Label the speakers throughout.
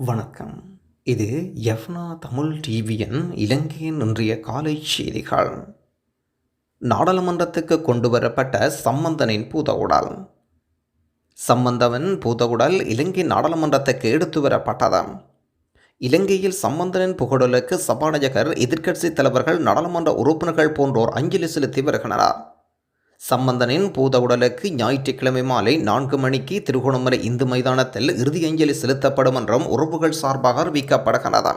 Speaker 1: வணக்கம். இது எஃப்னா தமிழ் டிவியின் இலங்கையின் இன்றைய காலை செய்திகள். நாடாளுமன்றத்துக்கு கொண்டு வரப்பட்ட சம்பந்தனின் பூதவுடல். சம்பந்தவன் பூதவுடல் இலங்கை நாடாளுமன்றத்துக்கு எடுத்து வரப்பட்டது. இலங்கையில் சம்பந்தனின் புகழலுக்கு சபாநாயகர் எதிர்க்கட்சி தலைவர்கள் நாடாளுமன்ற உறுப்பினர்கள் போன்றோர் அஞ்சலி செலுத்தி வருகின்றனர். சம்பந்தனின் பூத உடலுக்கு ஞாயிற்றுக்கிழமை மாலை நான்கு மணிக்கு திருகோணமலை இந்து மைதானத்தில் இறுதி அஞ்சலி செலுத்தப்படும் என்றும் உறவுகள் சார்பாக அறிவிக்கப்படுகிறது.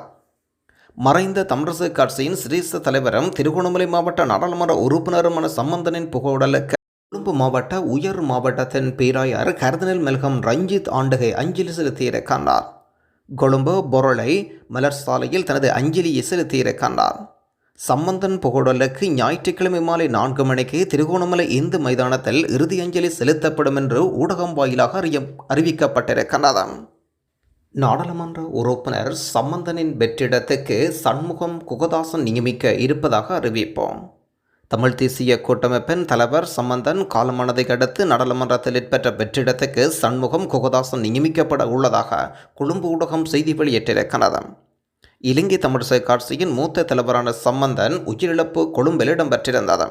Speaker 1: மறைந்த தமிழரசு கட்சியின் சிரேஷ்ட தலைவரும் திருகோணமலை மாவட்ட நாடாளுமன்ற உறுப்பினருமான சம்பந்தனின் புகவுடலுக்கு கொழும்பு மாவட்ட உயர் மாவட்டத்தின் பேராயர் கர்தினல் மெல்கம் ரஞ்சித் ஆண்டுகை அஞ்சலி செலுத்தியிருக்கின்றார். கொழும்பு பொருளை மலர் சாலையில் தனது அஞ்சலியை செலுத்தியிருக்கின்றார். சம்பந்தன் புகழலுக்கு ஞாயிற்றுக்கிழமை மாலை நான்கு மணிக்கு திருகோணமலை இந்து மைதானத்தில் இறுதி அஞ்சலி செலுத்தப்படும் என்று ஊடகம் வாயிலாக அறிய அறிவிக்கப்பட்டிருக்கின்றது நாடாளுமன்ற உறுப்பினர் சம்பந்தனின் வெற்றிடத்துக்கு சண்முகம் குகதாசன் நியமிக்க இருப்பதாக அறிவிப்போம். தமிழ் தேசிய கூட்டமைப்பின் தலைவர் சம்பந்தன் காலமானதை அடுத்து நாடாளுமன்றத்தில் ஏற்பட்ட வெற்றிடத்துக்கு சண்முகம் குகதாசன் நியமிக்கப்பட உள்ளதாக கொழும்பு ஊடகம் செய்தி வெளியிட்டிருக்கிறது இலங்கை தமிழிசை காட்சியின் மூத்த தலைவரான சம்பந்தன் உயிரிழப்பு கொழும்பில் இடம்பெற்றிருந்தது.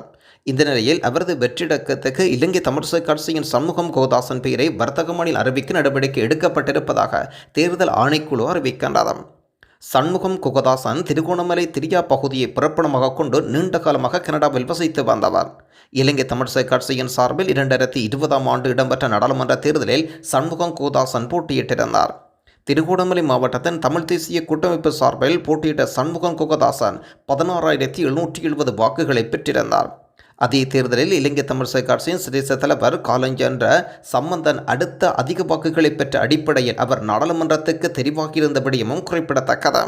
Speaker 1: இந்த நிலையில் அவரது வெற்றிடக்கத்துக்கு இலங்கை தமிழிசை காட்சியின் சண்முகம் கோதாசன் பெயரை வர்த்தகமணில் அறிவிக்க நடவடிக்கை எடுக்கப்பட்டிருப்பதாக தேர்தல் ஆணைக்குழு அறிவிக்கின்றது. சண்முகம் குகதாசன் திருகோணமலை திரியா பகுதியை பிறப்பிடமாக கொண்டு நீண்ட காலமாக கனடாவில் வசித்து வந்தவர். இலங்கை தமிழிசை கட்சியின் சார்பில் இரண்டாயிரத்தி இருபதாம் ஆண்டு இடம்பெற்ற நாடாளுமன்ற தேர்தலில் சண்முகம் கோதாசன் போட்டியிட்டிருந்தார். திருகோணமலை மாவட்டத்தின் தமிழ் தேசிய கூட்டமைப்பு சார்பில் போட்டியிட்ட சண்முகம் குகதாசன் பதினாறாயிரத்தி எழுநூற்றி எழுபது வாக்குகளை பெற்றிருந்தார். அதே தேர்தலில் இலங்கை தமிழ் கட்சியின் சிரேச தலைவர் காலஞ்சென்ற சம்பந்தன் அடுத்த அதிக வாக்குகளை பெற்ற அடிப்படையில் அவர் நாடாளுமன்றத்துக்கு தெரிவாகியிருந்தபடியும் குறிப்பிடத்தக்கது.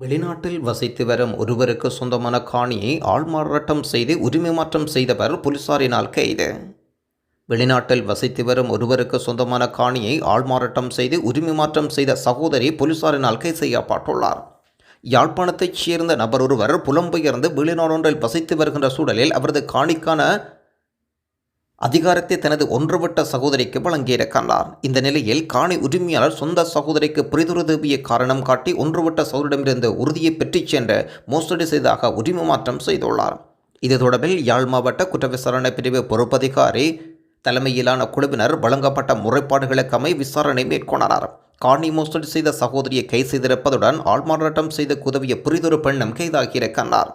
Speaker 1: வெளிநாட்டில் வசித்து வரும் ஒருவருக்கு சொந்தமான காணியை ஆள்மாறாட்டம் செய்து உரிமை மாற்றம் செய்தவர் போலீசாரினால் கைது. வெளிநாட்டில் வசித்து வரும் ஒருவருக்கு சொந்தமான காணியை ஆள்மாறாட்டம் செய்து உரிமை மாற்றம் செய்த சகோதரி போலீசாரினால் கைது செய்யப்பட்டுள்ளார். யாழ்ப்பாணத்தைச் சேர்ந்த நபர் ஒருவர் புலம்பெயர்ந்து வெளிநாடொன்றில் வசித்து வருகின்ற சூழலில் அவரது காணிக்கான அதிகாரத்தை தனது ஒன்றுவிட்ட சகோதரிக்கு வழங்கியிருக்கின்றார் இந்த நிலையில் காணி உரிமையாளர் சொந்த சகோதரிக்கு புரிதுருதவிய காரணம் காட்டி ஒன்றுவிட்ட சகோதரிடமிருந்து உறுதியை பெற்றுச் சென்று மோசடி செய்ததாக உரிமை மாற்றம் செய்துள்ளார். இது தொடர்பில் யாழ் மாவட்ட குற்ற விசாரணை பிரிவு பொறுப்பதிகாரி தலைமையிலான குழுவினர் வழங்கப்பட்ட முறைப்பாடுகளுக்கமை விசாரணை மேற்கொண்டனர் காணி மோசடி செய்த சகோதரியை கைது செய்திருப்பதுடன் ஆள்மாறாட்டம் செய்த உதவிய புரிதொரு பெண்ணும் கைதாகியிருக்கின்றார்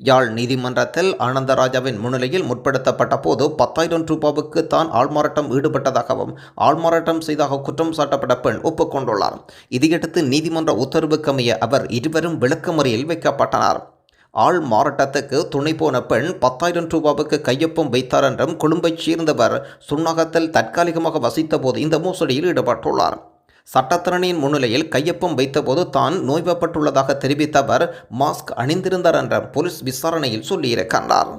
Speaker 1: யாழ் நீதிமன்றத்தில் ஆனந்தராஜாவின் முன்னிலையில் முற்படுத்தப்பட்ட போது பத்தாயிரம் ரூபாவுக்கு தான் ஆள்மாறாட்டம் ஈடுபட்டதாகவும் ஆள்மாறாட்டம் செய்தாக குற்றம் சாட்டப்பட்ட பெண் ஒப்புக்கொண்டுள்ளார். இதையடுத்து நீதிமன்ற உத்தரவுக்கமைய அவர் இருவரும் விளக்கமறியில் வைக்கப்பட்டனர். ஆள் மாறாட்டத்துக்கு துணை போன பெண் பத்தாயிரம் ரூபாவுக்கு கையொப்பம் வைத்தார் என்றும் கொழும்பைச் சேர்ந்தவர் சுன்னகத்தில் தற்காலிகமாக வசித்தபோது இந்த மோசடியில் ஈடுபட்டுள்ளார். சட்டத்திறனின் முன்னிலையில் கையொப்பம் வைத்தபோது தான் நோய்வப்பட்டுள்ளதாக தெரிவித்த அவர் மாஸ்க் அணிந்திருந்தார் என்ற போலீஸ் விசாரணையில் சொல்லியிருக்கின்றார்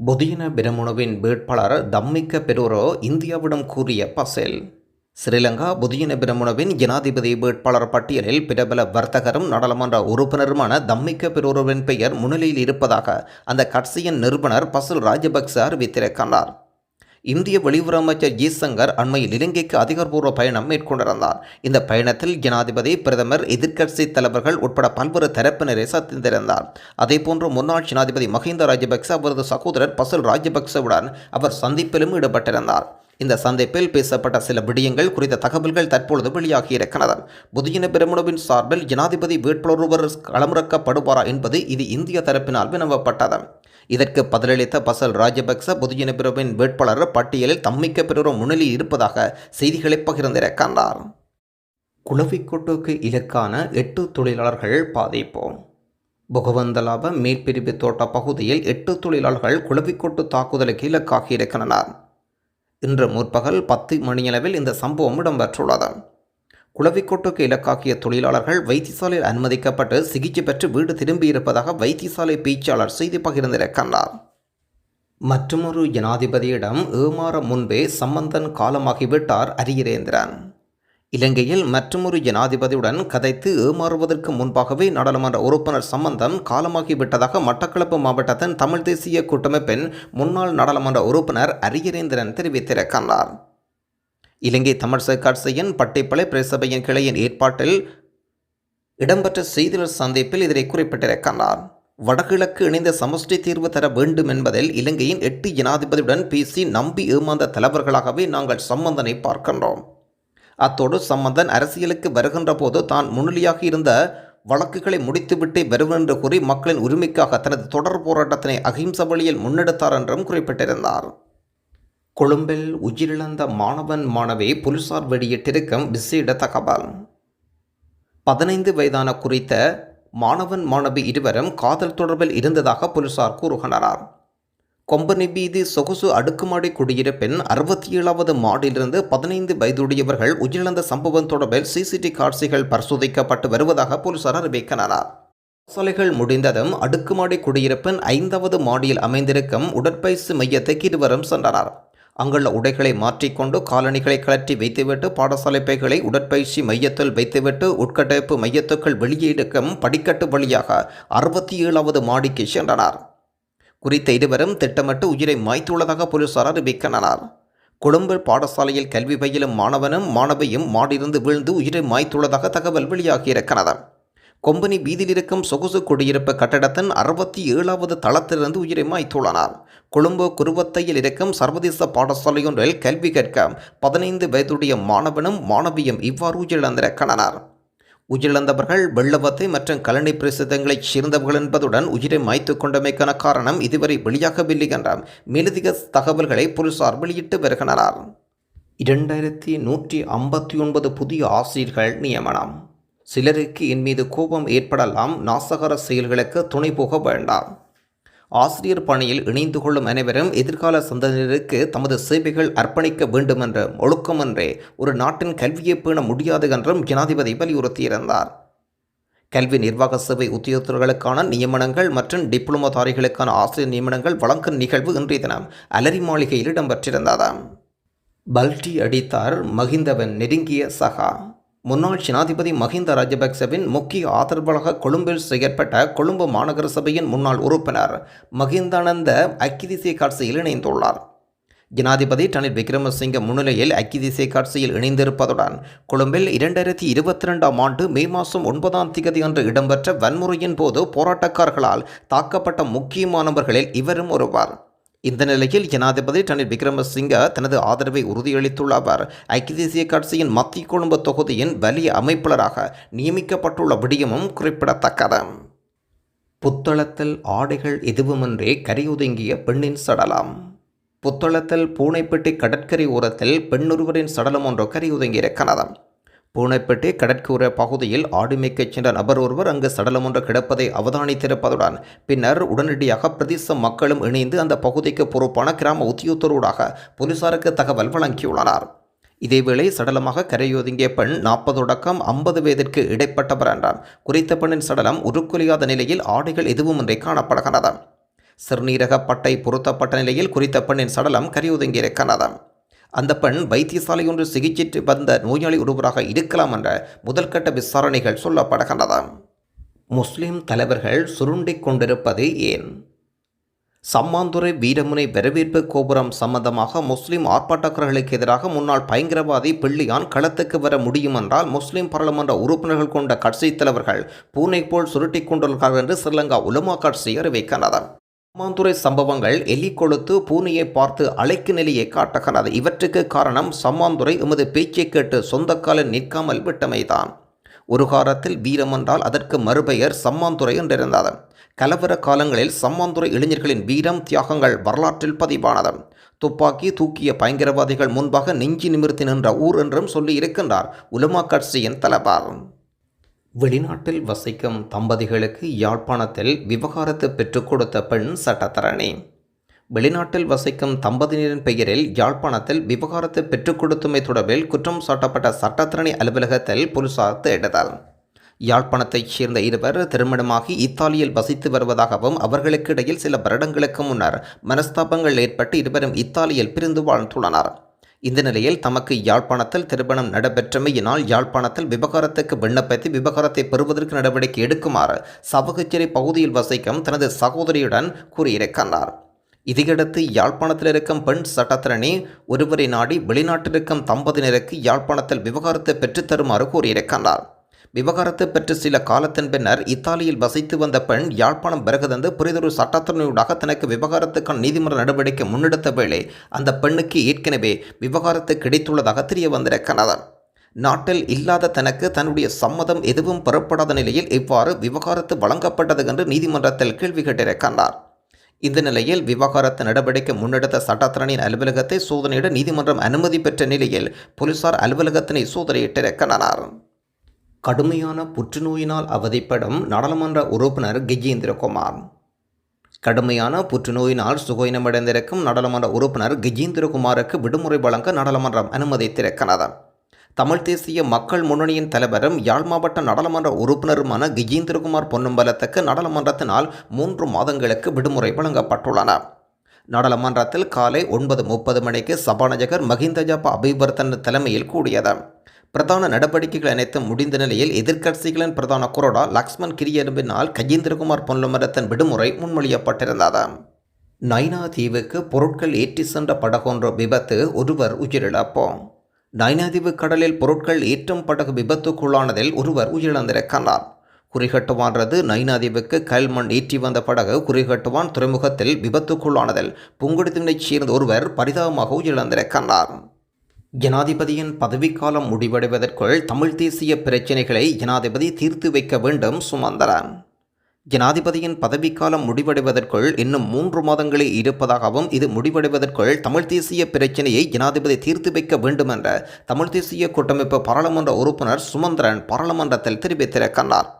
Speaker 1: புதியன பிரமுனவின் வேட்பாளர் தம்மிக்க பெருரோ இந்தியாவிடம் கூறிய பசேல் ஸ்ரீலங்கா புதிய பிரமுனவின் ஜனாதிபதி வேட்பாளர் பட்டியலில் பிரபல வர்த்தகரும் நாடாளுமன்ற உறுப்பினருமான தம்மிக்க பெருவரின் பெயர் முன்னிலையில் இருப்பதாக அந்த கட்சியின் நிறுவனர் பசுல் ராஜபக்ச அறிவித்திருக்கிறார் இந்திய வெளியுறவு அமைச்சர் ஜெய்சங்கர் அண்மையில் இலங்கைக்கு அதிகாரப்பூர்வ பயணம் மேற்கொண்டிருந்தார். இந்த பயணத்தில் ஜனாதிபதி பிரதமர் எதிர்க்கட்சி தலைவர்கள் உட்பட பல்வேறு தரப்பினரை சந்தித்திருந்தார். அதேபோன்று முன்னாள் ஜனாதிபதி மஹிந்த ராஜபக்ச அவரது சகோதரர் பசுல் ராஜபக்சவுடன் அவர் சந்திப்பிலும் ஈடுபட்டிருந்தார். இந்த சந்திப்பில் பேசப்பட்ட சில விடயங்கள் குறித்த தகவல்கள் தற்பொழுது வெளியாகியிருக்கிறது. புதிய பிரமுனவின் சார்பில் ஜனாதிபதி வேட்பாளர் ஒருவர் களமிறக்கப்படுவாரா என்பது இது இந்திய தரப்பினால் வினவப்பட்டது. இதற்கு பதிலளித்த பசல் ராஜபக்ச புதிய பிரிவின் வேட்பாளர் பட்டியலில் தம்மிக்க பிறரும் முன்னிலையில் இருப்பதாக செய்திகளை பகிர்ந்திருக்கின்றார். குளவிக்கோட்டுக்கு இலக்கான எட்டு தொழிலாளர்கள் பாதிப்பு. புகவந்தலாப மேற்பிரிவு தோட்ட பகுதியில் எட்டு தொழிலாளர்கள் குளவிக்கோட்டு தாக்குதலுக்கு இலக்காகி இருக்கின்றனர் இன்று முற்பகல் பத்து மணியளவில் இந்த சம்பவம் இடம்பெற்றுள்ளது. குளவிக்கோட்டுக்கு இலக்காக்கிய தொழிலாளர்கள் வைத்தியசாலையில் அனுமதிக்கப்பட்டு சிகிச்சை பெற்று வீடு திரும்பியிருப்பதாக வைத்தியசாலை பேச்சாளர் செய்தி பகிர்ந்திருக்கின்றார். மற்றொரு ஜனாதிபதியிடம் ஏமாற முன்பே சம்பந்தன் காலமாகிவிட்டார் அரியரேந்திரன் இலங்கையில் மற்றொரு ஜனாதிபதியுடன் கதைத்து ஏமாறுவதற்கு முன்பாகவே நாடாளுமன்ற உறுப்பினர் சம்பந்தம் காலமாகிவிட்டதாக மட்டக்களப்பு மாவட்டத்தின் தமிழ் தேசிய கூட்டமைப்பின் முன்னாள் நாடாளுமன்ற உறுப்பினர் அரியரேந்திரன் தெரிவித்திருக்கிறார் இலங்கை தமிழ் கட்சியின் பட்டிப்பளை பிரசபையின் கிளையின் ஏற்பாட்டில் இடம்பெற்ற செய்தியாளர் சந்திப்பில் இதனை குறிப்பிட்டிருக்கிறார் வடகிழக்கு இணைந்த சமஷ்டி தீர்வு தர வேண்டும் என்பதில் இலங்கையின் எட்டு ஜனாதிபதியுடன் பேசி நம்பி ஏமாந்த தலைவர்களாகவே நாங்கள் சம்பந்தனை பார்க்கின்றோம். அத்தோடு சம்பந்தன் அரசியலுக்கு வருகின்ற போது தான் முன்னிலையாக இருந்த வழக்குகளை முடித்துவிட்டே வருவேன் என்று கூறி மக்களின் உரிமைக்காக தனது தொடர் போராட்டத்தினை அகிம்ச வழியில் முன்னெடுத்தார் என்றும் குறிப்பிட்டிருந்தார். கொழும்பில் உயிரிழந்த மாணவன் மாணவி போலீசார் வெளியிட்டிருக்கும் விசேட தகவல் பதினைந்து வயதான குறித்த மாணவன் மாணவி இருவரும் காதல் தொடர்பில் இருந்ததாக போலீசார் கூறுகின்றனர். கொம்பனி பீதி சொகுசு அடுக்குமாடி குடியிருப்பின் அறுபத்தி ஏழாவது மாடியிலிருந்து பதினைந்து வயதுடையவர்கள் உயிரிழந்த சம்பவம் தொடர்பில் சிசிடி காட்சிகள் பரிசோதிக்கப்பட்டு வருவதாக போலீசார் அறிவிக்கின்றனர். சாலைகள் முடிந்ததும் அடுக்குமாடி குடியிருப்பின் ஐந்தாவது மாடியில் அமைந்திருக்கும் உடற்பயிற்சி மையத்துக்கு இருவரும் சென்றனர். அங்குள்ள உடைகளை மாற்றிக்கொண்டு காலணிகளை கழற்றி வைத்துவிட்டு பாடசாலை பைகளை உடற்பயிற்சி மையத்தில் வைத்துவிட்டு உட்கட்டமைப்பு மையத்துக்குள் வெளியே இருக்கும் படிக்கட்டு வழியாக அறுபத்தி ஏழாவது மாடிக்கு சென்றனர். குறித்த இருவரும் திட்டமிட்டு உயிரை மாய்த்துள்ளதாக போலீசார் அறிவிக்கின்றனர். கொழும்பு பாடசாலையில் கல்வி பயிலும் மாணவனும் மாணவியும் மாடிலிருந்து வீழ்ந்து உயிரை மாய்த்துள்ளதாக தகவல் வெளியாகியிருக்கிறது. கொம்பனி வீதியில் இருக்கும் சொகுசு குடியிருப்பு கட்டடத்தின் அறுபத்தி ஏழாவது தளத்திலிருந்து உயிரை மாய்த்துள்ளனர். கொழும்பு குருவத்தையில் இருக்கும் சர்வதேச பாடசாலையொன்றில் கல்வி கற்க பதினைந்து வயதுடைய மாணவனும் மாணவியும் இவ்வாறு உயிரிழந்திருக்கின்றனர். உயிரிழந்தவர்கள் வெள்ளவத்தை மற்றும் கலனி பிரசித்தங்களைச் சேர்ந்தவர்கள் என்பதுடன் உயிரை மாய்த்து கொண்டமைக்கான காரணம் இதுவரை வெளியாகவில்லை என்றார் மேலதிக தகவல்களை போலீசார் வெளியிட்டு வருகின்றனர். இரண்டாயிரத்தி நூற்றி ஐம்பத்தி ஒன்பது புதிய ஆசிரியர்கள் நியமனம். சிலருக்கு என் மீது கோபம் ஏற்படலாம். நாசகர செயல்களுக்கு துணை போக வேண்டாம். ஆசிரியர் பணியில் இணைந்து கொள்ளும் அனைவரும் எதிர்கால சந்ததியினருக்கு தமது சேவைகள் அர்ப்பணிக்க வேண்டும் ஒழுக்கமென்றே ஒழுக்கமன்றே ஒரு நாட்டின் கல்வியை பேண முடியாது என்றும் ஜனாதிபதி வலியுறுத்தியிருந்தார். கல்வி நிர்வாக சேவை உத்தியோகத்தர்களுக்கான நியமனங்கள் மற்றும் டிப்ளமோதாரிகளுக்கான ஆசிரியர் நியமனங்கள் வழங்கும் நிகழ்வு இன்றைய தினம் அலரி மாளிகையில் இடம்பெற்றிருந்ததாம். பல்டி அடித்தார் மகிந்தவன் நெருங்கிய சகா. முன்னாள் ஜனாதிபதி மஹிந்த ராஜபக்சவின் முக்கிய ஆதரவாளராக கொழும்பில் செயற்பட்ட கொழும்பு மாநகர சபையின் முன்னாள் உறுப்பினர் மஹிந்தானந்த அக்கிதிசே காட்சியில் இணைந்துள்ளார். ஜனாதிபதி ரணில் விக்ரமசிங்க முன்னிலையில் அக்கிதிசே காட்சியில் இணைந்திருப்பதுடன் கொழும்பில் இரண்டாயிரத்தி இருபத்தி ரெண்டாம் ஆண்டு மே மாதம் ஒன்பதாம் தேதி அன்று இடம்பெற்ற வன்முறையின் போது போராட்டக்காரர்களால் தாக்கப்பட்ட முக்கியமானவர்களில் இவரும் ஒருவர். இந்த நிலையில் ஜனாதிபதி ரணில் விக்ரமசிங்க தனது ஆதரவை உறுதியளித்துள்ள அவர் ஐக்கிய தேசிய கட்சியின் மத்திய குழும்பு தொகுதியின் வலிய அமைப்பாளராக நியமிக்கப்பட்டுள்ள விடயமும் குறிப்பிடத்தக்கது. புத்தளத்தில் ஆடைகள் எதுவுமின்றி கரையொதுங்கிய பெண்ணின் சடலம். புத்தளத்தில் பூனைப்பட்டி கடற்கரை ஓரத்தில் பெண்ணொருவரின் சடலம் ஒன்று கரையொதுங்கியிருக்கிறது. பூனைப்பட்டி கடற்கூர பகுதியில் ஆடு மேய்க்கச் சென்ற நபர் ஒருவர் அங்கு சடலம் ஒன்று கிடப்பதை அவதானித்திருப்பதுடன் பின்னர் உடனடியாக பிரதேச மக்களும் இணைந்து அந்த பகுதிக்கு பொறுப்பான கிராம உத்தியோகத்தரோடாக போலீசாருக்கு தகவல் வழங்கியுள்ளனர். இதேவேளை சடலமாக கரையொதுங்கிய பெண் நாற்பது தொடக்கம் ஐம்பது வயதிற்கு இடைப்பட்டவர் என்றார் குறித்த பெண்ணின் சடலம் உருக்குலையாத நிலையில் ஆடைகள் எதுவுமின்றி காணப்படுகிறது சிறுநீரக பட்டை பொருத்தப்பட்ட நிலையில் குறித்த பெண்ணின் சடலம் கரையொதுங்கியிருக்கிறது. அந்த பெண் வைத்தியசாலையொன்று சிகிச்சைக்கு வந்த நோயாளி ஒருவராக இருக்கலாம் என்ற முதல்கட்ட விசாரணைகள் சொல்லப்படுகின்றன. முஸ்லிம் தலைவர்கள் சுருண்டிக் கொண்டிருப்பது ஏன்? சம்மாந்துறை வீரமுனை வரவேற்பு கோபுரம் சம்பந்தமாக முஸ்லிம் ஆர்ப்பாட்டக்காரர்களுக்கு எதிராக முன்னாள் பயங்கரவாதி பிள்ளையான் களத்துக்கு வர முடியும் என்றால் முஸ்லிம் பாராளுமன்ற உறுப்பினர்கள் கொண்ட கட்சித் தலைவர்கள் பூனை போல் சுருட்டிக் கொண்டுள்ளார்கள் என்று ஸ்ரீலங்கா உலமா கட்சி அறிவிக்கின்றனர் மாந்துறை சம்பவங்கள் எலி கொளுத்து பூனையை பார்த்து அழைக்கு நிலையை காட்டுகிறது இவற்றுக்கு காரணம் சம்மாந்துறை எமது பேச்சை கேட்டு சொந்தக்காலில் நிற்காமல் விட்டமைதான். ஒரு காலத்தில் வீரம் என்றால் அதற்கு மறுபெயர் சம்மாந்துறை என்றிருந்தது. கலவர காலங்களில் சம்மாந்துறை இளைஞர்களின் வீரம் தியாகங்கள் வரலாற்றில் பதிவானது. துப்பாக்கி தூக்கிய பயங்கரவாதிகள் முன்பாக நெஞ்சி நிமிர்த்தி நின்ற ஊர் என்றும் சொல்லி இருக்கின்றார் உலமா கட்சியின் தலைவர் வெளிநாட்டில் வசிக்கும் தம்பதிகளுக்கு யாழ்ப்பாணத்தில் விவகாரத்து பெற்றுக் கொடுத்த பெண் சட்டத்தரணி. வெளிநாட்டில் வசிக்கும் தம்பதியினரின் பெயரில் யாழ்ப்பாணத்தில் விவகாரத்தை பெற்றுக் கொடுத்தமை தொடர்பில் குற்றம் சாட்டப்பட்ட சட்டத்தரணி அலுவலகத்தில் போலீசார் தேடுதல். யாழ்ப்பாணத்தைச் சேர்ந்த இருவர் திருமணமாகி இத்தாலியில் வசித்து வருவதாகவும் அவர்களுக்கு இடையில் சில வருடங்களுக்கு முன்னர் மனஸ்தாபங்கள் ஏற்பட்டு இருவரும் இத்தாலியில் பிரிந்து வாழ்ந்துள்ளனர். இந்த நிலையில் தமக்கு யாழ்ப்பாணத்தில் திருமணம் நடைபெற்றமையினால் யாழ்ப்பாணத்தில் விவகாரத்துக்கு விண்ணப்பித்து விவகாரத்தை பெறுவதற்கு நடவடிக்கை எடுக்குமாறு சவகச்சேரி பகுதியில் வசிக்கும் தனது சகோதரியுடன் கூறியிருக்கின்றார் இதையடுத்து யாழ்ப்பாணத்தில் இருக்கும் பெண் சட்டத்திரணி ஒருவரை நாடி வெளிநாட்டில் இருக்கும் தம்பதியினருக்கு யாழ்ப்பாணத்தில் விவகாரத்தை பெற்றுத்தருமாறு கூறியிருக்கின்றார் விவகாரத்தை பெற்று சில காலத்தின் பின்னர் இத்தாலியில் வசித்து வந்த பெண் யாழ்ப்பாணம் பிறகுதந்து புரிதொரு சட்டத்திறனையூடாக தனக்கு விவகாரத்துக்கான நீதிமன்ற நடவடிக்கை முன்னெடுத்த வேளை அந்த பெண்ணுக்கு ஏற்கனவே விவகாரத்து கிடைத்துள்ளதாக தெரிய வந்திருக்கிறது. நாட்டில் இல்லாத தனக்கு தன்னுடைய சம்மதம் எதுவும் பெறப்படாத நிலையில் இவ்வாறு விவகாரத்து வழங்கப்பட்டது என்று நீதிமன்றத்தில் கேள்வி கேட்டிருக்கின்றார் இந்த நிலையில் விவகாரத்து நடவடிக்கை முன்னெடுத்த சட்டத்திறனின் அலுவலகத்தை சோதனையிட நீதிமன்றம் அனுமதி பெற்ற நிலையில் போலீசார் அலுவலகத்தினை சோதனையிட்டிருக்கின்றனர். கடுமையான புற்றுநோயினால் அவதிப்படும் நாடாளுமன்ற உறுப்பினர் கஜேந்திரகுமார். கடுமையான புற்றுநோயினால் சுகயினமடைந்திருக்கும் நாடாளுமன்ற உறுப்பினர் கஜேந்திரகுமாருக்கு விடுமுறை வழங்க நாடாளுமன்றம் அனுமதித்திருக்கிறது தமிழ் தேசிய மக்கள் முன்னணியின் தலைவரும் யாழ் மாவட்ட நாடாளுமன்ற உறுப்பினருமான கஜேந்திரகுமார் பொன்னம்பலத்துக்கு நாடாளுமன்றத்தினால் மூன்று மாதங்களுக்கு விடுமுறை வழங்கப்பட்டுள்ளன. நாடாளுமன்றத்தில் காலை ஒன்பது முப்பது மணிக்கு சபாநாயகர் மஹிந்த ஜாபா அபிவர்த்தன் தலைமையில் கூடியது. பிரதான நடவடிக்கைகள் அனைத்தும் முடிந்த நிலையில் எதிர்க்கட்சிகளின் பிரதான குரோடா லக்ஷ்மண் கிரியரும்பினால் கஜேந்திரகுமார் பொன்னுமரத்தின் விடுமுறை முன்மொழியப்பட்டிருந்தது. நைனா தீவுக்கு பொருட்கள் ஏற்றி சென்ற படகொன்ற விபத்து ஒருவர் உயிரிழப்போம் நைனாதீவு கடலில் பொருட்கள் ஏற்றும் படகு விபத்துக்குள்ளானதில் ஒருவர் உயிரிழந்திருக்கிறார். குறிகட்டுவான்றது நைனாதீவுக்கு கல்மண் ஏற்றி வந்த படகு குறிகட்டுவான் துறைமுகத்தில் விபத்துக்குள்ளானதில் புங்குடுத்தினைச் சேர்ந்த ஒருவர் பரிதாபமாக உயிரிழந்திருக்கிறார். ஜனாதிபதியின் பதவிக்காலம் முடிவடைவதற்குள் தமிழ் தேசிய பிரச்சினைகளை ஜனாதிபதி தீர்த்து வைக்க வேண்டும் சுமந்தரன். ஜனாதிபதியின் பதவிக்காலம் முடிவடைவதற்குள் இன்னும் மூன்று மாதங்களே இருப்பதாகவும் இது முடிவடைவதற்குள் தமிழ் தேசிய பிரச்சினையை ஜனாதிபதி தீர்த்து வைக்க வேண்டும் என்ற தமிழ் தேசிய கூட்டமைப்பு பாராளுமன்ற உறுப்பினர் சுமந்திரன் பாராளுமன்றத்தில் தெரிவித்திருக்கிறார்.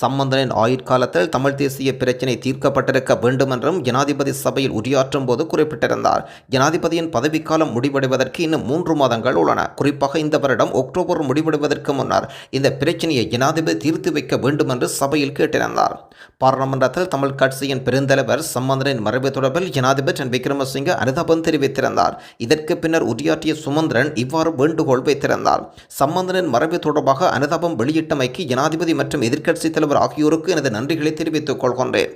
Speaker 1: சம்பந்தனின் ஆயுட்காலத்தில் தமிழ் தேசிய பிரச்சினை தீர்க்கப்பட்டிருக்க வேண்டும் என்றும் ஜனாதிபதி சபையில் உரையாற்றும் போது குறிப்பிட்டிருந்தார். ஜனாதிபதியின் பதவிக்காலம் முடிவடைவதற்கு இன்னும் மூன்று மாதங்கள் உள்ளன. குறிப்பாக இந்த வருடம் அக்டோபர் முடிவடைவதற்கு முன்னர் இந்த பிரச்சனையை ஜனாதிபதி தீர்த்து வைக்க வேண்டும் என்று சபையில் கேட்டிருந்தார். பாராளுமன்றத்தில் தமிழ் கட்சியின் பெருந்தலைவர் சம்பந்தனின் மறைவு தொடர்பில் ஜனாதிபதி என். விக்ரமசிங்க அனுதாபம் தெரிவித்திருந்தார். இதற்கு பின்னர் உரையாற்றிய சுமந்திரன் இவ்வாறு வேண்டுகோள் வைத்திருந்தார். சம்பந்தனின் மறைவு தொடர்பாக அனுதாபம் வெளியிட்டமைக்கு ஜனாதிபதி மற்றும் எதிர்க்கட்சித் தலைவர் ஆகியோருக்கு எனது நன்றிகளை தெரிவித்துக் கொள்கின்றேன்.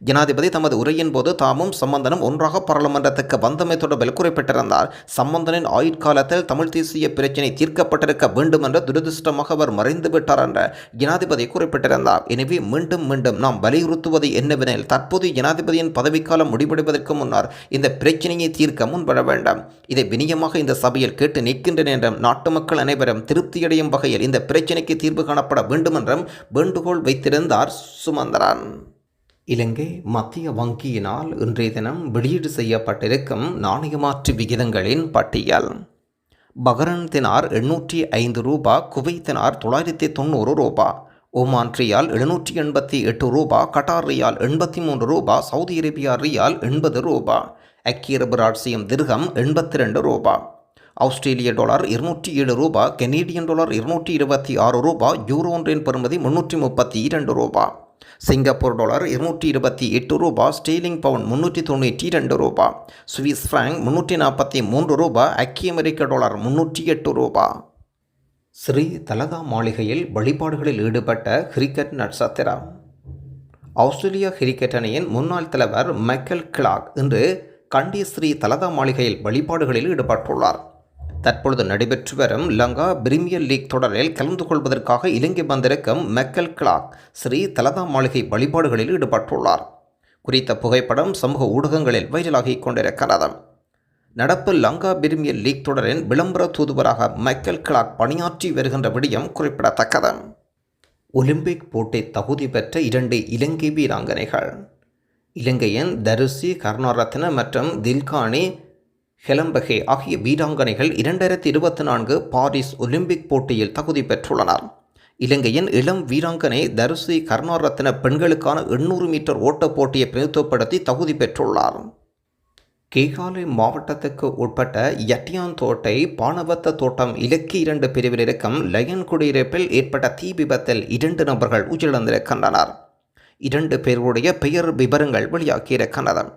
Speaker 1: ஜனாதிபதி தமது உரையின் போது தாமும் சம்பந்தனும் ஒன்றாக பாராளுமன்றத்துக்கு வந்தமை தொடர்பில் குறிப்பிட்டிருந்தார். சம்பந்தனின் ஆயுட்காலத்தில் தமிழ் தேசிய பிரச்சினை தீர்க்கப்பட்டிருக்க வேண்டும் என்ற துரதிருஷ்டமாக அவர் மறைந்துவிட்டார் என்ற ஜனாதிபதி குறிப்பிட்டிருந்தார். எனவே மீண்டும் மீண்டும் நாம் வலியுறுத்துவது என்னவெனில் தற்போது ஜனாதிபதியின் பதவிக்காலம் முடிவடைவதற்கு முன்னர் இந்த பிரச்சினையை தீர்க்க முன்வர வேண்டும். இதை வினியமாக இந்த சபையில் கேட்டு நிற்கின்றன என்றும் நாட்டு மக்கள் அனைவரும் திருப்தியடையும் வகையில் இந்த பிரச்சினைக்கு தீர்வு காணப்பட வேண்டும் என்றும் வேண்டுகோள் வைத்திருந்தார் சுமந்தரன். இலங்கை மத்திய வங்கியினால் இன்றைய தினம் வெளியீடு செய்யப்பட்டிருக்கும் நாணயமாற்று விகிதங்களின் பட்டியல். பஹ்ரன் தினார் எண்ணூற்றி ஐந்து ரூபா குவைத்தினார் தொள்ளாயிரத்தி தொண்ணூறு ரூபா ஓமான் ரியால் எழுநூற்றி எண்பத்தி எட்டு ரூபா கட்டார் ரியால் எண்பத்தி மூன்று ரூபா சவுதி அரேபியா ரியால் எண்பது ரூபா ஐக்கிய அரபு ராட்சியம் எண்பத்தி ரெண்டு ரூபா ஆஸ்திரேலிய டாலர் இருநூற்றி ஏழு ரூபா கெனேடியன் டாலர் இருநூற்றி இருபத்தி ஆறு ரூபா யூரோ ஒன்றின் பெறுமதி முன்னூற்றி முப்பத்தி இரண்டு ரூபா. சிங்கப்பூர் டாலர் இருநூற்றி இருபத்தி எட்டு ரூபா ஸ்டீலிங் பவுன் முன்னூற்றி தொண்ணூற்றி ரெண்டு ரூபா சுவிஸ் ஃப்ராங்க் முன்னூற்றி நாற்பத்தி மூன்று ரூபா ஐக்கிய அமெரிக்க டாலர் முன்னூற்றி எட்டு ரூபா. ஸ்ரீ தலதா மாளிகையில் வழிபாடுகளில் ஈடுபட்ட கிரிக்கெட் நட்சத்திரம். ஆஸ்திரேலியா கிரிக்கெட் அணியின் முன்னாள் தலைவர் மைக்கேல் கிளாக் இன்று கண்டி ஸ்ரீ தலதா மாளிகையில் வழிபாடுகளில் ஈடுபட்டுள்ளார். தற்பொழுது நடைபெற்று வரும் லங்கா பிரீமியர் லீக் தொடரில் கலந்து கொள்வதற்காக இலங்கை வந்திருக்கும் மெக்கல் கிளாக் ஸ்ரீ தலதா மாளிகை வழிபாடுகளில் ஈடுபட்டுள்ளார். குறித்த புகைப்படம் சமூக ஊடகங்களில் வைரலாகிக் கொண்டிருக்கிறது. நடப்பு லங்கா பிரீமியர் லீக் தொடரின் விளம்பர தூதுவராக மைக்கேல் கிளாக் பணியாற்றி வருகின்ற விடயம் குறிப்பிடத்தக்கது. ஒலிம்பிக் போட்டி தகுதி பெற்ற இரண்டு இலங்கை வீராங்கனைகள். இலங்கையின் தருசி கருணாரத்ன மற்றும் தில்கானி ஹெலம்பகே ஆகிய வீராங்கனைகள் இரண்டாயிரத்தி இருபத்தி நான்கு பாரிஸ் ஒலிம்பிக் போட்டியில் தகுதி பெற்றுள்ளனர். இலங்கையின் இளம் வீராங்கனை தருசி கர்ணாரத்ன பெண்களுக்கான எண்ணூறு மீட்டர் ஓட்டப் போட்டியை பிரதித்துவப்படுத்தி தகுதி பெற்றுள்ளார். கேகாலை மாவட்டத்துக்கு உட்பட்ட யட்டியான் தோட்டை பானவத்த தோட்டம் இலக்கு இரண்டு பிரிவில் இருக்கும் லயன் குடியிருப்பில் ஏற்பட்ட தீ விபத்தில் இரண்டு நபர்கள் உயிரிழந்திருக்கின்றனர். இரண்டு பேருடைய பெயர் விவரங்கள் வெளியாகியிருக்கின்றன.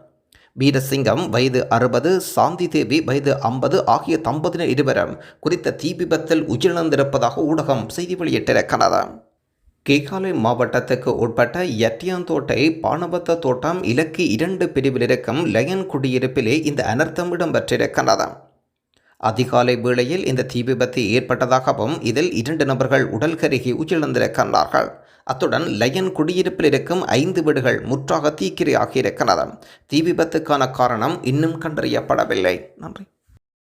Speaker 1: வீரசிங்கம் வயது அறுபது சாந்தி தேவி வயது ஐம்பது ஆகிய தம்பதியினர் இருவரும் குறித்த தீ விபத்தில் உயிரிழந்திருப்பதாக ஊடகம் செய்தி வெளியிட்டிருக்கிறது. கேகாலை மாவட்டத்துக்கு உட்பட்ட யட்டியாந்தோட்டை பானபத்த தோட்டம் இலக்கு இரண்டு பிரிவில் இருக்கும் லயன் குடியிருப்பிலே இந்த அனர்த்தம் இடம்பெற்றிருக்கிறது. அதிகாலை வேளையில் இந்த தீ விபத்து ஏற்பட்டதாகவும் இதில் இரண்டு நபர்கள் உடல் கருகி உயிரிழந்திருக்கின்றார்கள் அத்துடன் லயன் குடியிருப்பில் இருக்கும் ஐந்து வீடுகள் முற்றாக தீக்கிரையாகி இருக்கிறது தீ விபத்துக்கான காரணம் இன்னும் கண்டறியப்படவில்லை. நன்றி.